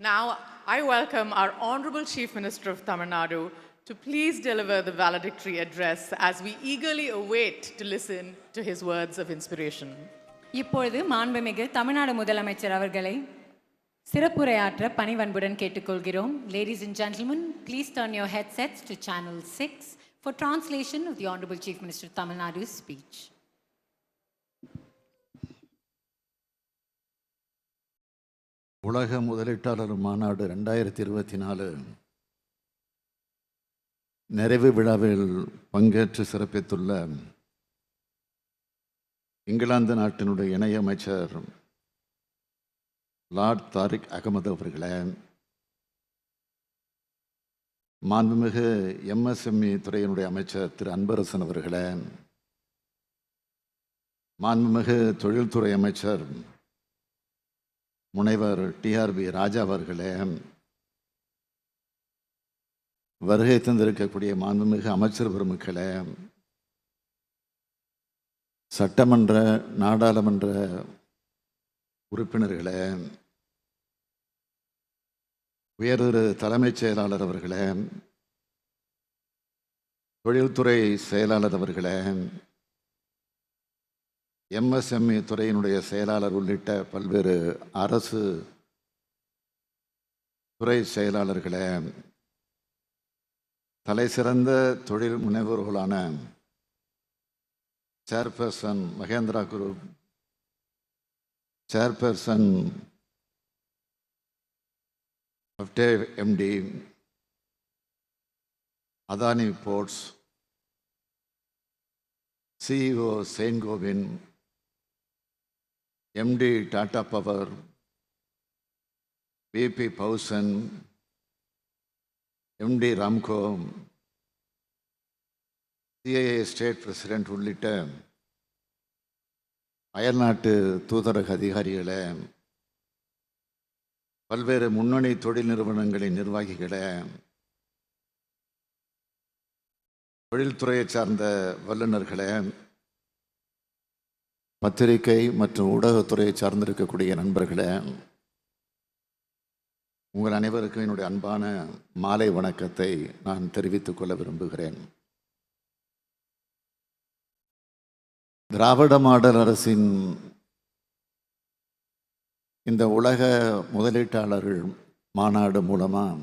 Now, I welcome our Honorable Chief Minister of Tamil Nadu to please deliver the valedictory address as we eagerly await to listen to his words of inspiration. இப்பொழுது மாண்புமிகு தமிழ்நாடு முதலமைச்சர் அவர்களை சிறப்புரையாற்ற பணிவன்புடன் கேட்டுக்கொள்கிறோம் ladies and gentlemen please turn your headsets to channel 6 for translation of the honorable chief minister of tamil உலக முதலீட்டாளர் மாநாடு ரெண்டாயிரத்தி இருபத்தி நாலு. நிறைவு விழாவில் பங்கேற்று சிறப்பித்துள்ள இங்கிலாந்து நாட்டினுடைய இணையமைச்சர் லார்ட் தாரிக் அகமது அவர்களே மாண்புமிகு எம்எஸ்எம்இ துறையினுடைய அமைச்சர் திரு அன்பரசன் அவர்களே மாண்புமிகு தொழில்துறை அமைச்சர் முனைவர் டிஆர்பி ராஜா அவர்களே வருகை தந்திருக்கக்கூடிய மாண்புமிகு அமைச்சர் பெருமக்களே சட்டமன்ற நாடாளுமன்ற உறுப்பினர்களே உயர்திரு தலைமைச் செயலாளர் அவர்களே தொழில்துறை செயலாளர் அவர்களே எம்எஸ்எம்இ துறையினுடைய செயலாளர் உள்ளிட்ட பல்வேறு அரசு துறை செயலாளர்களை தலைசிறந்த தொழில் முனைவோர்களான chairperson Mahindra group chairperson MD Adani ports CEO Saint Gobain MD Tata power BP பவுசன் MD Ramco CII state president உள்ளிட்ட அயல்நாட்டு தூதரக அதிகாரிகளை பல்வேறு முன்னணி தொழில் நிறுவனங்களின் நிர்வாகிகளை தொழில்துறையை சார்ந்த வல்லுநர்களை பத்திரிகை மற்றும் ஊடகத்துறையை சார்ந்திருக்கக்கூடிய நண்பர்களே உங்கள் அனைவருக்கும் என்னுடைய அன்பான மாலை வணக்கத்தை நான் தெரிவித்துக் கொள்ள விரும்புகிறேன். திராவிட மாடல் அரசின் இந்த உலக முதலீட்டாளர்கள் மாநாடு மூலமாக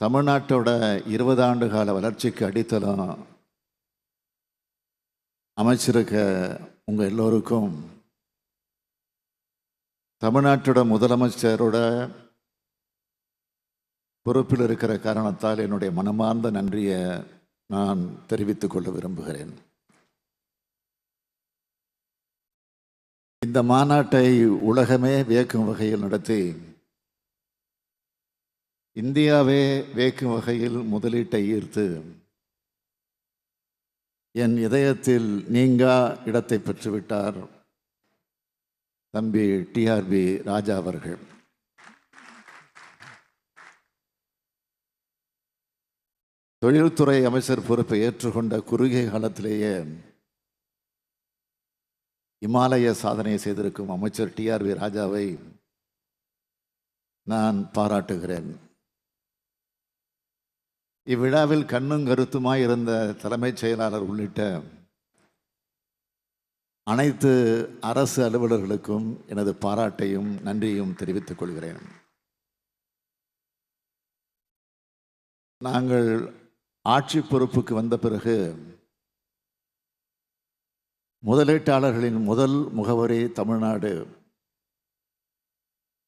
தமிழ்நாட்டோட இருபது ஆண்டு கால வளர்ச்சிக்கு அடித்தளம் அமைச்சிருக்க உங்கள் எல்லோருக்கும் தமிழ்நாட்டோட முதலமைச்சரோட பொறுப்பில் இருக்கிற காரணத்தால் என்னுடைய மனமார்ந்த நன்றியை நான் தெரிவித்துக் கொள்ள விரும்புகிறேன். இந்த மாநாட்டை உலகமே வியக்கும் வகையில் நடத்தி இந்தியாவே வியக்கும் வகையில் முதலீட்டை ஈர்த்து என் இதயத்தில் நீங்கா இடத்தை பெற்றுவிட்டார் தம்பி டிஆர்பி ராஜா அவர்கள். தொழில்துறை அமைச்சர் பொறுப்பை ஏற்றுக்கொண்ட குறுகிய காலத்திலேயே இமாலய சாதனை செய்திருக்கும் அமைச்சர் டிஆர்பி ராஜாவை நான் பாராட்டுகிறேன். இவ்விழாவில் கண்ணும் கருத்துமாய் இருந்த தலைமைச் செயலாளர் உள்ளிட்ட அனைத்து அரசு அலுவலர்களுக்கும் எனது பாராட்டையும் நன்றியும் தெரிவித்துக் கொள்கிறேன். நாங்கள் ஆட்சி பொறுப்புக்கு வந்த பிறகு முதலீட்டாளர்களின் முதல் முகவரி தமிழ்நாடு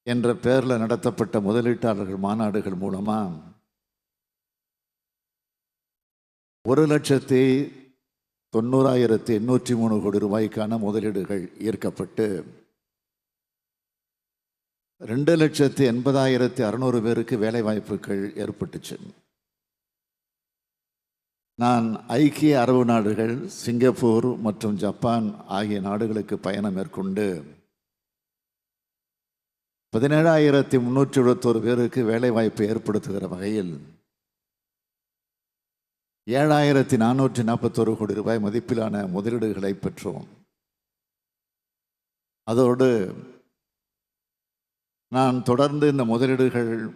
என்ற பெயரில் நடத்தப்பட்ட முதலீட்டாளர்கள் மாநாடுகள் மூலமாக ஒரு லட்சத்தி தொண்ணூறாயிரத்தி எண்ணூற்றி மூணு கோடி ரூபாய்க்கான முதலீடுகள் ஈர்க்கப்பட்டு ரெண்டு லட்சத்தி எண்பதாயிரத்தி அறநூறு பேருக்கு வேலை வாய்ப்புகள் ஏற்பட்டுச்சு. நான் ஐக்கிய அரபு நாடுகள் சிங்கப்பூர் மற்றும் ஜப்பான் ஆகிய நாடுகளுக்கு பயணம் மேற்கொண்டு பதினேழாயிரத்தி முன்னூற்றி எழுபத்தோரு பேருக்கு வேலைவாய்ப்பு ஏற்படுத்துகிற வகையில் ஏழாயிரத்தி நானூற்றி நாற்பத்தோரு கோடி ரூபாய் மதிப்பிலான முதலீடுகளை பெற்றோம். அதோடு நான் தொடர்ந்து இந்த முதலீடுகள்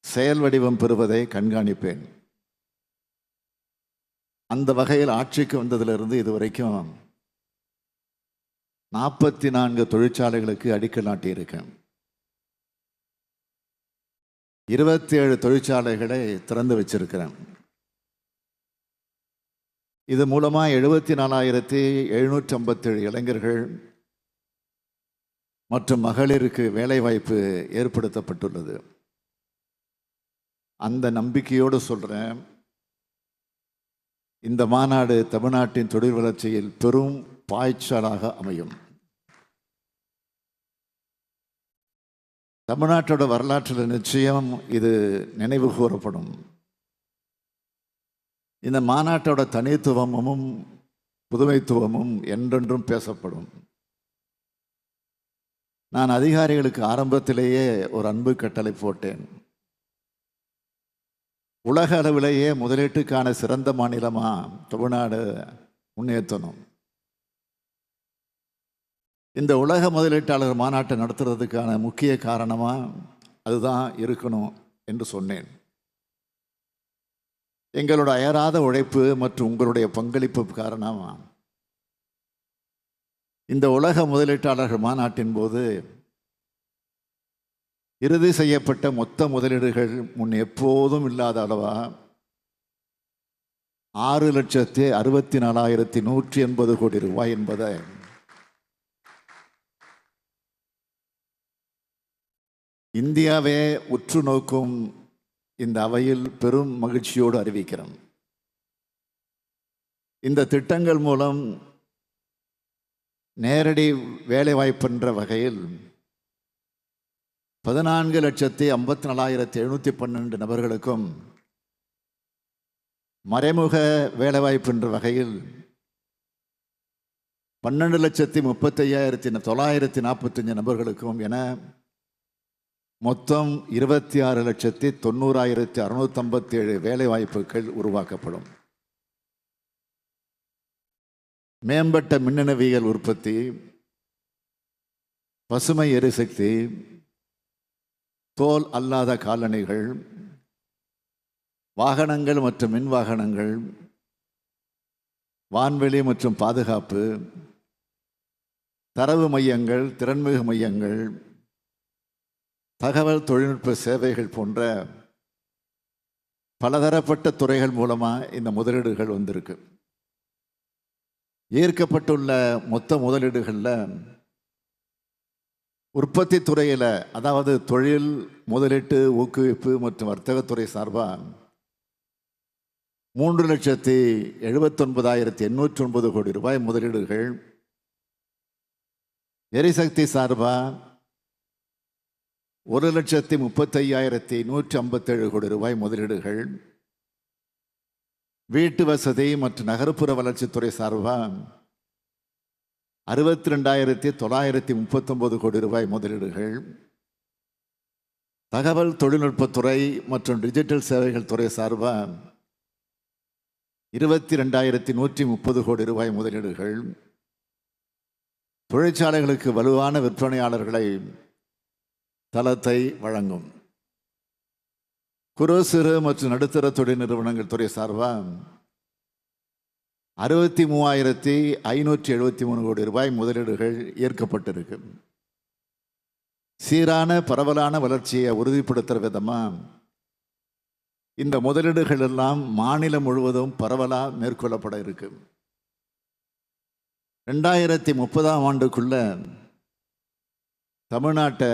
செயல் வடிவம் பெறுவதை கண்காணிப்பேன். அந்த வகையில் ஆட்சிக்கு வந்ததிலிருந்து இதுவரைக்கும் நாற்பத்தி நான்கு தொழிற்சாலைகளுக்கு அடிக்கல் நாட்டியிருக்கேன். இருபத்தி ஏழு தொழிற்சாலைகளை திறந்து வச்சிருக்கிறேன். இது மூலமாக எழுபத்தி நாலாயிரத்தி எழுநூற்றி ஐம்பத்தேழு இளைஞர்கள் மற்றும் மகளிருக்கு வேலைவாய்ப்பு ஏற்படுத்தப்பட்டுள்ளது. அந்த நம்பிக்கையோடு சொல்கிறேன் இந்த மாநாடு தமிழ்நாட்டின் தொழில் வளர்ச்சியில் பெரும் பாய்ச்சலாக அமையும். தமிழ்நாட்டோட வரலாற்றில் நிச்சயம் இது நினைவு கூறப்படும். இந்த மாநாட்டோட தனித்துவமும் புதுமைத்துவமும் என்றென்றும் பேசப்படும். நான் அதிகாரிகளுக்கு ஆரம்பத்திலேயே ஒரு அன்பு கட்டளை போட்டேன். உலக அளவிலேயே முதலீட்டுக்கான சிறந்த மாநிலமாக தமிழ்நாடு முன்னேற்றணும். இந்த உலக முதலீட்டாளர் மாநாட்டை நடத்துறதுக்கான முக்கிய காரணமா அதுதான் இருக்கணும் என்று சொன்னேன். எங்களோட அயராத உழைப்பு மற்றும் உங்களுடைய பங்களிப்பு காரணமா? இந்த உலக முதலீட்டாளர்கள் மாநாட்டின் போது இறுதி செய்யப்பட்ட மொத்த முதலீடுகள் முன் எப்போதும் இல்லாத அளவா? ஆறு லட்சத்தி அறுபத்தி நாலாயிரத்தி நூற்றி எண்பது கோடி ரூபாய் என்பதை இந்தியாவே உற்று நோக்கும் இந்த அவையில் பெரும் மகிழ்ச்சியோடு அறிவிக்கிறோம். இந்த திட்டங்கள் மூலம் நேரடி வேலைவாய்ப்புன்ற வகையில் பதினான்கு லட்சத்தி ஐம்பத்தி நாலாயிரத்தி எழுநூற்றி பன்னெண்டு நபர்களுக்கும் மறைமுக வேலைவாய்ப்புன்ற வகையில் பன்னெண்டு லட்சத்தி முப்பத்தையாயிரத்தி தொள்ளாயிரத்தி நாற்பத்தஞ்சு நபர்களுக்கும் என மொத்தம் இருபத்தி ஆறு லட்சத்தி தொண்ணூறாயிரத்தி அறுநூத்தி ஏழு வேலை வாய்ப்புகள் உருவாக்கப்படும். மேம்பட்ட மின்னணுவியல் உற்பத்தி பசுமை எரிசக்தி தோல் அல்லாத காலணிகள் வாகனங்கள் மற்றும் மின் வாகனங்கள் வான்வெளி மற்றும் பாதுகாப்பு தரவு மையங்கள் திறன்மிகு மையங்கள் தகவல் தொழில்நுட்ப சேவைகள் போன்ற பலதரப்பட்ட துறைகள் மூலமாக இந்த முதலீடுகள் வந்திருக்கு. ஈர்க்கப்பட்டுள்ள மொத்த முதலீடுகளில் உற்பத்தி துறையில் அதாவது தொழில் முதலீட்டு ஊக்குவிப்பு மற்றும் வர்த்தகத்துறை சார்பாக மூன்று லட்சத்தி எழுபத்தொன்பதாயிரத்தி எண்ணூற்றி ஒன்பது கோடி ரூபாய் முதலீடுகள் எரிசக்தி சார்பாக ஒரு லட்சத்தி முப்பத்தையாயிரத்தி நூற்றி ஐம்பத்தேழு கோடி ரூபாய் முதலீடுகள். வீட்டு வசதி மற்றும் நகர்ப்புற வளர்ச்சித்துறை சார்பாக அறுபத்தி ரெண்டாயிரத்தி தொள்ளாயிரத்தி முப்பத்தொம்போது கோடி ரூபாய் முதலீடுகள். தகவல் தொழில்நுட்பத்துறை மற்றும் டிஜிட்டல் சேவைகள் துறை சார்பாக இருபத்தி ரெண்டாயிரத்தி நூற்றி முப்பது கோடி ரூபாய் முதலீடுகள். தொழிற்சாலைகளுக்கு வலுவான விற்பனையாளர்களை தளத்தை வழங்கும். குறு சிறு மற்றும் நடுத்தர தொழில் நிறுவனங்கள் துறை சார்பாக அறுபத்தி மூவாயிரத்தி ஐநூற்றி எழுபத்தி மூணு கோடி ரூபாய் முதலீடுகள் ஏற்கப்பட்டிருக்கு. சீரான பரவலான வளர்ச்சியை உறுதிப்படுத்துகிற விதமாக இந்த முதலீடுகள் எல்லாம் மாநிலம் முழுவதும் பரவலாக மேற்கொள்ளப்பட இருக்கு. ரெண்டாயிரத்தி முப்பதாம் ஆண்டுக்குள்ள தமிழ்நாட்டை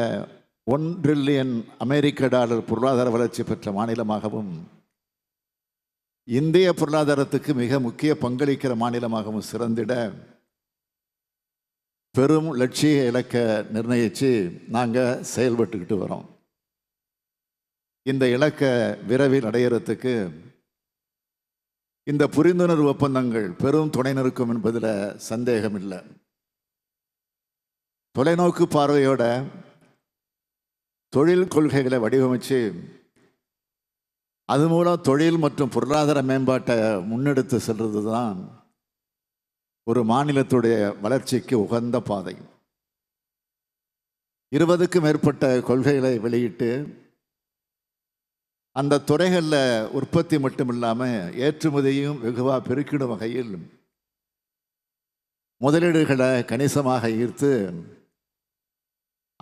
ஒன் ட்ரில்லியன் அமெரிக்க டாலர் பொருளாதார வளர்ச்சி பெற்ற மாநிலமாகவும் இந்திய பொருளாதாரத்துக்கு மிக முக்கிய பங்களிக்கிற மாநிலமாகவும் சிறந்திட பெரும் லட்சிய இலக்கை நிர்ணயித்து நாங்கள் செயல்பட்டுக்கிட்டு வரோம். இந்த இலக்கை விரைவில் அடையிறதுக்கு இந்த புரிந்துணர்வு ஒப்பந்தங்கள் பெரும் துணை நிற்கும் என்பதில் சந்தேகம் இல்லை தொலைநோக்கு பார்வையோட தொழில் கொள்கைகளை வடிவமைச்சு அது மூலம் தொழில் மற்றும் பொருளாதார மேம்பாட்டை முன்னெடுத்து செல்வது தான் ஒரு மாநிலத்துடைய வளர்ச்சிக்கு உகந்த பாதை. இருபதுக்கும் மேற்பட்ட கொள்கைகளை வெளியிட்டு அந்த துறைகளில் உற்பத்தி மட்டும் இல்லாமல் ஏற்றுமதியும் வெகுவாக பெருக்கிடும் வகையில் முதலீடுகளை கணிசமாக ஈர்த்து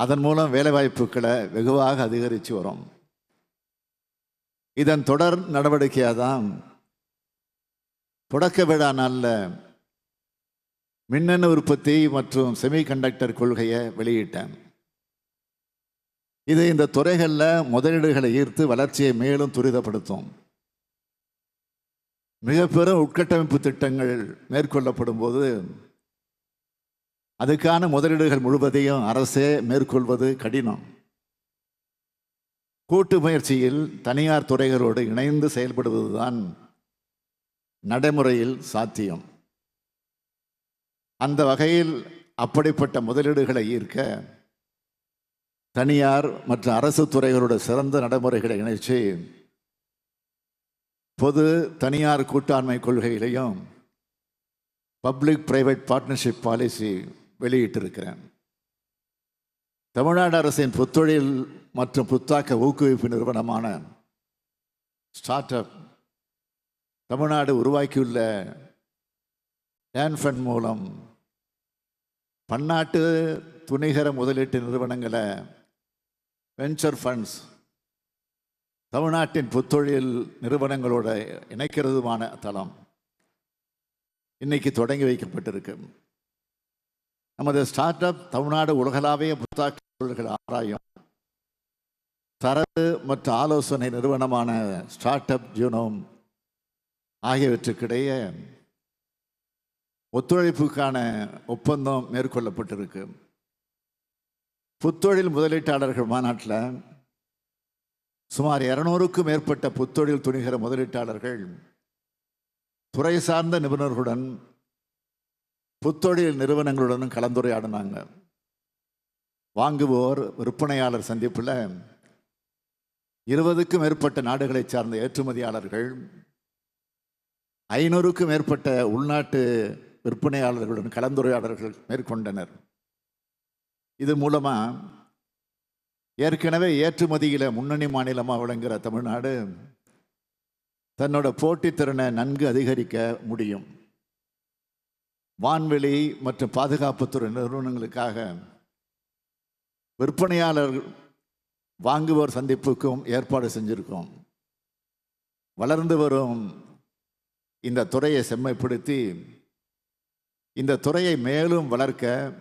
அதன் மூலம் வேலைவாய்ப்புகளை வெகுவாக அதிகரித்து வரும். இதன் தொடர் நடவடிக்கையாக தான் தொடக்க விழா நாளில் மின்னணு உற்பத்தி மற்றும் செமிகண்டக்டர் கொள்கையை வெளியிட்டேன். இது இந்த துறைகளில் முதலீடுகளை ஈர்த்து வளர்ச்சியை மேலும் துரிதப்படுத்தும். மிக பெரும் உட்கட்டமைப்பு திட்டங்கள் மேற்கொள்ளப்படும் போது அதுக்கான முதலீடுகள் முழுவதையும் அரசே மேற்கொள்வது கடினம். கூட்டு முயற்சியில் தனியார் துறைகளோடு இணைந்து செயல்படுவதுதான் நடைமுறையில் சாத்தியம். அந்த வகையில் அப்படிப்பட்ட முதலீடுகளை ஈர்க்க தனியார் மற்றும் அரசு துறைகளோட சிறந்த நடைமுறைகளை இணைச்சு பொது தனியார் கூட்டாண்மை கொள்கையிலையும் பப்ளிக் பிரைவேட் பார்ட்னர்ஷிப் பாலிசி வெளியிட்டிருக்கிறேன். தமிழ்நாடு அரசின் புத்தொழில் மற்றும் புத்தாக்க ஊக்குவிப்பு நிறுவனமான ஸ்டார்ட் அப் தமிழ்நாடு உருவாக்கியுள்ள டேன்ஃபண்ட் மூலம் பன்னாட்டு துணிகர முதலீட்டு நிறுவனங்களை வெஞ்சர் ஃபண்ட்ஸ் தமிழ்நாட்டின் புத்தொழில் நிறுவனங்களோட இணைக்கிறதுமான தளம் இன்னைக்கு தொடங்கி வைக்கப்பட்டிருக்கு. நமது ஸ்டார்ட் அப் தமிழ்நாடு உலகளாவிய புத்தாக்க ஆராயும் தரவு மற்றும் ஆலோசனை நிறுவனமான ஸ்டார்ட் அப் ஜூனோம் ஆகியவற்றுக்கிடையே ஒத்துழைப்புக்கான ஒப்பந்தம் மேற்கொள்ளப்பட்டிருக்கு. புத்தொழில் முதலீட்டாளர்கள் மாநாட்டில் சுமார் இரநூறுக்கும் மேற்பட்ட புத்தொழில் துணிகிற முதலீட்டாளர்கள் துறை சார்ந்த நிபுணர்களுடன் புத்தொழில் நிறுவனங்களுடனும் கலந்துரையாடினாங்க. வாங்குவோர் விற்பனையாளர் சந்திப்பில் இருபதுக்கும் மேற்பட்ட நாடுகளை சார்ந்த ஏற்றுமதியாளர்கள் ஐநூறுக்கும் மேற்பட்ட உள்நாட்டு விற்பனையாளர்களுடன் கலந்துரையாடல்கள் மேற்கொண்டனர். இது மூலமாக ஏற்கனவே ஏற்றுமதியில் முன்னணி மாநிலமாக விளங்குகிற தமிழ்நாடு தன்னோட போட்டித்திறனை நன்கு அதிகரிக்க முடியும். வான்வெளி மற்றும் பாதுகாப்புத்துறை நிறுவனங்களுக்காக விற்பனையாளர் வாங்குவோர் சந்திப்புக்கும் ஏற்பாடு செஞ்சுருக்கோம். வளர்ந்து வரும் இந்த துறையை செம்மைப்படுத்தி இந்த துறையை மேலும் வளர்க்க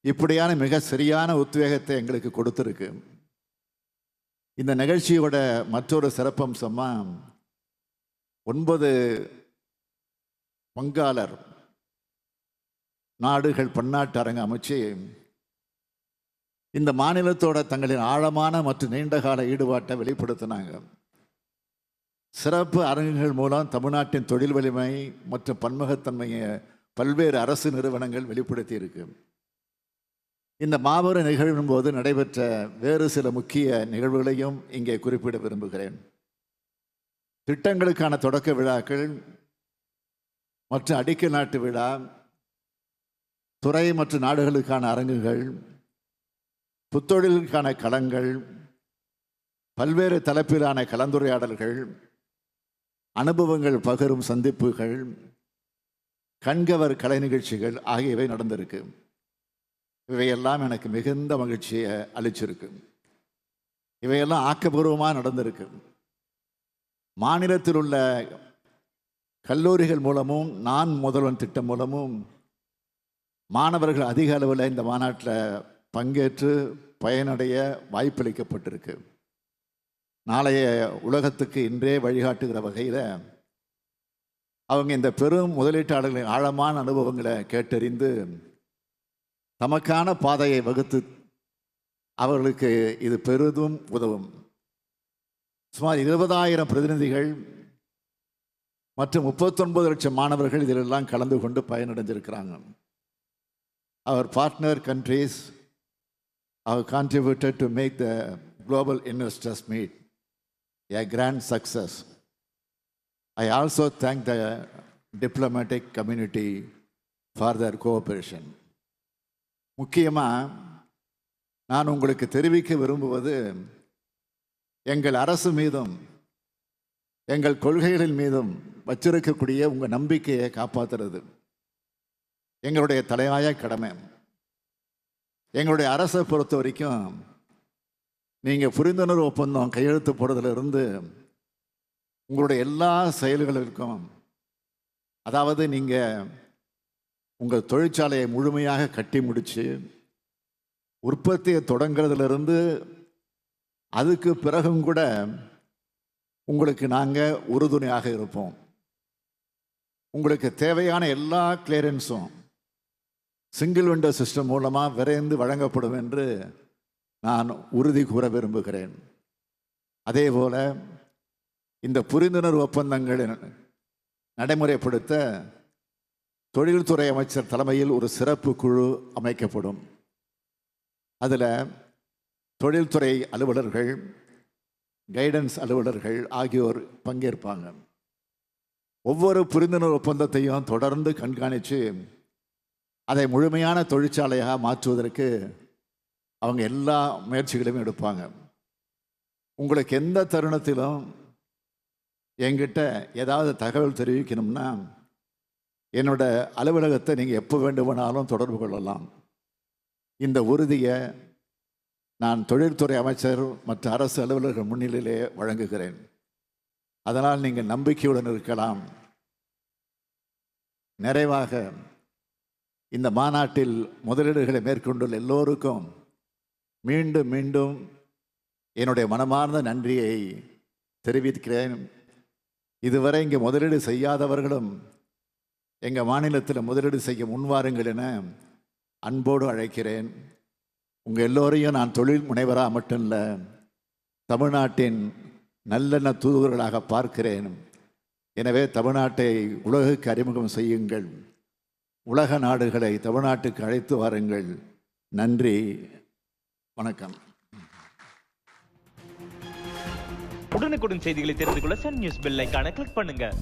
இப்படியான மிக சரியான உத்வேகத்தை எங்களுக்கு கொடுத்துருக்கு. இந்த நிகழ்ச்சியோட மற்றொரு சிறப்பம்சமாக ஒன்பது பங்காளர் நாடுகள் பன்னாட்டு அரங்கு அமைச்சு இந்த மாநிலத்தோட தங்களின் ஆழமான மற்றும் நீண்டகால ஈடுபாட்டை வெளிப்படுத்தினாங்க. சிறப்பு அரங்குகள் மூலம் தமிழ்நாட்டின் தொழில் வலிமை மற்றும் பன்முகத்தன்மையை பல்வேறு அரசு நிறுவனங்கள் வெளிப்படுத்தி இருக்கு இந்த மாபெரும் நிகழ்வின் போது நடைபெற்ற வேறு சில முக்கிய நிகழ்வுகளையும் இங்கே குறிப்பிட விரும்புகிறேன். திட்டங்களுக்கான தொடக்க விழாக்கள் மற்ற அடிக்க நாட்டு விழா துறை மற்றும் நாடுகளுக்கான அரங்குகள் புத்தொழிலுக்கான களங்கள் பல்வேறு தலைப்பிலான கலந்துரையாடல்கள் அனுபவங்கள் பகிரும் சந்திப்புகள் கண்கவர் கலை நிகழ்ச்சிகள் ஆகியவை நடந்திருக்கு. இவையெல்லாம் எனக்கு மிகுந்த மகிழ்ச்சியை அளிச்சிருக்கு. இவையெல்லாம் ஆக்கப்பூர்வமாக நடந்திருக்கு. மாநிலத்தில் உள்ள கல்லூரிகள் மூலமும் நான் முதல்வன் திட்டம் மூலமும் மாணவர்கள் அதிக அளவில் இந்த மாநாட்டில் பங்கேற்று பயனடைய வாய்ப்பளிக்கப்பட்டிருக்கு. நாளைய உலகத்துக்கு இன்றே வழிகாட்டுகிற வகையில் அவங்க இந்த பெரும் முதலீட்டாளர்களின் ஆழமான அனுபவங்களை கேட்டறிந்து தமக்கான பாதையை வகுத்து அவர்களுக்கு இது பெரிதும் உதவும். சுமார் இருபதாயிரம் பிரதிநிதிகள் மற்றும் முப்பத்தொன்பது லட்சம் மாணவர்கள் இதிலெல்லாம் கலந்து கொண்டு பயனடைஞ்சிருக்கிறாங்க our partner countries our contributed to make the global investors meet a grand success I also thank the diplomatic community for their cooperation முக்கியமாக நான் உங்களுக்கு தெரிவிக்க விரும்புவது எங்கள் அரசு மீதும் எங்கள் கொள்கைகளின் மீதும் வச்சிருக்கக்கூடிய உங்கள் நம்பிக்கையை காப்பாற்றுறது எங்களுடைய தலையாய கடமை. எங்களுடைய அரசை பொறுத்த வரைக்கும் நீங்கள் புரிந்துணர்வு ஒப்பந்தம் கையெழுத்து போடுறதுலேருந்து உங்களுடைய எல்லா செயல்களுக்கும் அதாவது நீங்கள் உங்கள் தொழிற்சாலையை முழுமையாக கட்டி முடித்து உற்பத்தியை தொடங்குறதுலேருந்து அதுக்கு பிறகும் கூட உங்களுக்கு நாங்கள் உறுதுணையாக இருப்போம். உங்களுக்கு தேவையான எல்லா கிளியரன்ஸும் சிங்கிள் விண்டோ சிஸ்டம் மூலமாக விரைந்து வழங்கப்படும் என்று நான் உறுதி கூற விரும்புகிறேன். அதே போல் இந்த புரிந்துணர்வு ஒப்பந்தங்களை நடைமுறைப்படுத்த தொழில்துறை அமைச்சர் தலைமையில் ஒரு சிறப்பு குழு அமைக்கப்படும். அதில் தொழில்துறை அலுவலர்கள் கைடன்ஸ் அலுவலர்கள் ஆகியோர் பங்கேற்பாங்க. ஒவ்வொரு புரிந்துணர்வு ஒப்பந்தத்தையும் தொடர்ந்து கண்காணித்து அதை முழுமையான தொழிற்சாலையாக மாற்றுவதற்கு அவங்க எல்லா முயற்சிகளையும் எடுப்பாங்க. உங்களுக்கு எந்த தருணத்திலும் என்கிட்ட ஏதாவது தகவல் தெரிவிக்கணும்னா என்னோட அலுவலகத்தை நீங்கள் எப்போ வேண்டுமானாலும் தொடர்பு கொள்ளலாம். இந்த உறுதியை நான் தொழில்துறை அமைச்சர் மற்ற அரசு அலுவலர்கள் முன்னிலையிலே வழங்குகிறேன். அதனால் நீங்கள் நம்பிக்கையுடன் இருக்கலாம். நிறைவாக இந்த மாநாட்டில் முதலீடுகளை மேற்கொண்டுள்ள எல்லோருக்கும் மீண்டும் மீண்டும் என்னுடைய மனமார்ந்த நன்றியை தெரிவிக்கிறேன். இதுவரை இங்கே முதலீடு செய்யாதவர்களும் எங்கள் மாநிலத்தில் முதலீடு செய்ய முன்வாருங்கள் என அன்போடு அழைக்கிறேன். உங்கள் எல்லோரையும் நான் தொழில் முனைவராக மட்டும் இல்லை தமிழ்நாட்டின் நல்லெண்ண தூதுவர்களாக பார்க்கிறேன். எனவே தமிழ்நாட்டை உலகுக்கு அறிமுகம் செய்யுங்கள். உலக நாடுகளை தமிழ்நாட்டுக்கு அழைத்து வாருங்கள். நன்றி. வணக்கம். உடனுக்குடன் செய்திகளை தெரிந்து கொள்ள சன் நியூஸ் பெல் ஐகானை கிளிக் பண்ணுங்கள்